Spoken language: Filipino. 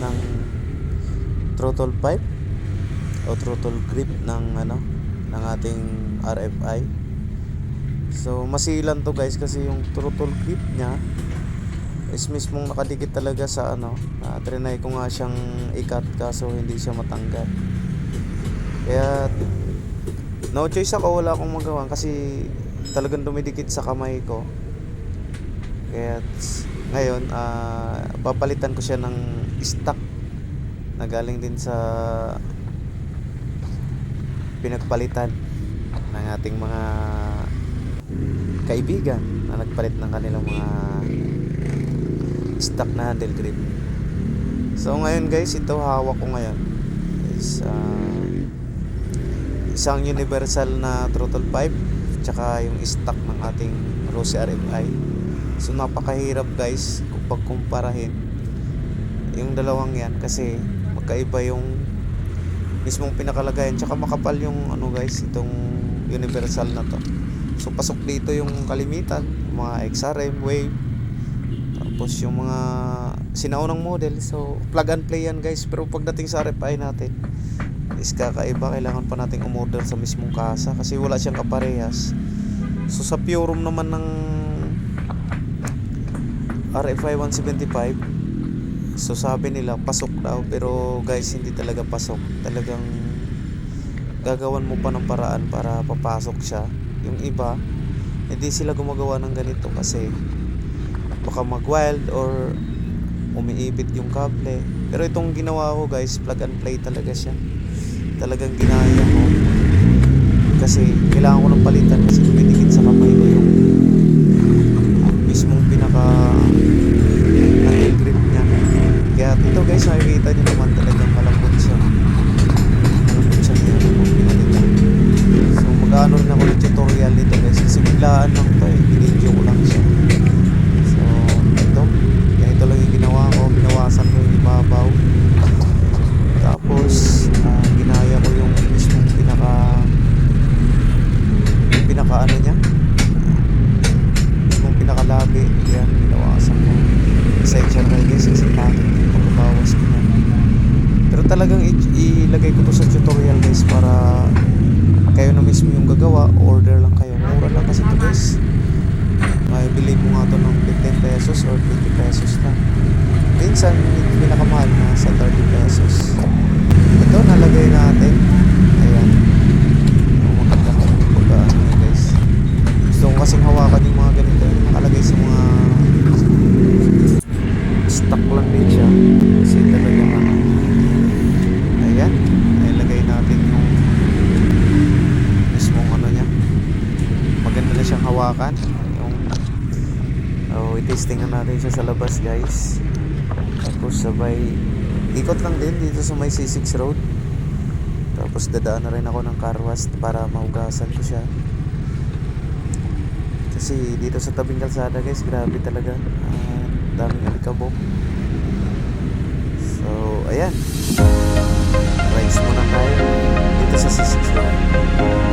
ng throttle pipe o throttle grip ng ano ng ating RFI. So masilan to guys kasi yung throttle grip niya is mismong nakadikit talaga sa ano. Uh, trinay ko nga siyang ikat kaso hindi siya matanggal. Kaya no choice ako wala akong magawa kasi talagang dumidikit sa kamay ko. Kaya ngayon ah papalitan ko siya ng stock na galing din sa pinagpalitan ng ating mga kaibigan na nagpalit ng kanilang mga stock na handle grip. So ngayon guys, ito hawak ko ngayon is ah, isang universal na throttle pipe tsaka yung stock ng ating Rossi RFI. So napakahirap guys kung pagkumparahin yung dalawang yan kasi magkaiba yung mismong pinakalagayan tsaka makapal yung ano guys itong universal na to. So pasok dito yung kalimitan, mga XRM, Wave, tapos yung mga sinaunang model. So plug and play yan guys. Pero pagdating sa RFI natin, is kakaiba. Kailangan pa nating umorder sa mismong kasa kasi wala siyang kaparehas. So sa pure room naman ng RFI 175, so sabi nila pasok daw pero guys hindi talaga pasok. Talagang gagawan mo pa ng paraan para papasok siya. Yung iba, hindi sila gumagawa ng ganito kasi baka mag-wild or umiipit yung kable. Pero itong ginawa ko guys, plug and play talaga siya. Talagang ginaya ko. Kasi kailangan ko ng palitan kasi dumidikit sa kamay ko yung mismong pinaka handle grip niya. Kaya ito guys, makikita niyo naman talagang malambot siya. Malambot siya niya kung pinalitan. So mag-ano rin ako ng tutorial nito guys kasi biglaan lang to eh. Ilagay ko to sa tutorial guys para kayo na mismo yung gagawa, order lang kayo. Mura lang kasi to guys. May bili mo nga to ng 15 pesos or 20 pesos lang. Minsan, pinakamahal na sa 30 pesos. Ito, nalagay natin. Ayan. Maganda niya guys. Gusto ko kasing hawakan. Yung nakalagay sa mga stock lang din siya. Kasi talagang ano. Ayan. Nailagay natin yung mismong ano niya. Maganda na siyang hawakan. Yung Oh, i-testing na natin siya sa labas, guys. Tapos sabay ikot lang din dito sa may C6 road. Tapos dadaan na rin ako ng car wash para mahugasan ko siya. Kasi dito sa tabing kalsada, guys, grabe talaga. Ah, daming alikabok. So, ayan. Rides muna tayo dito sa C6 road.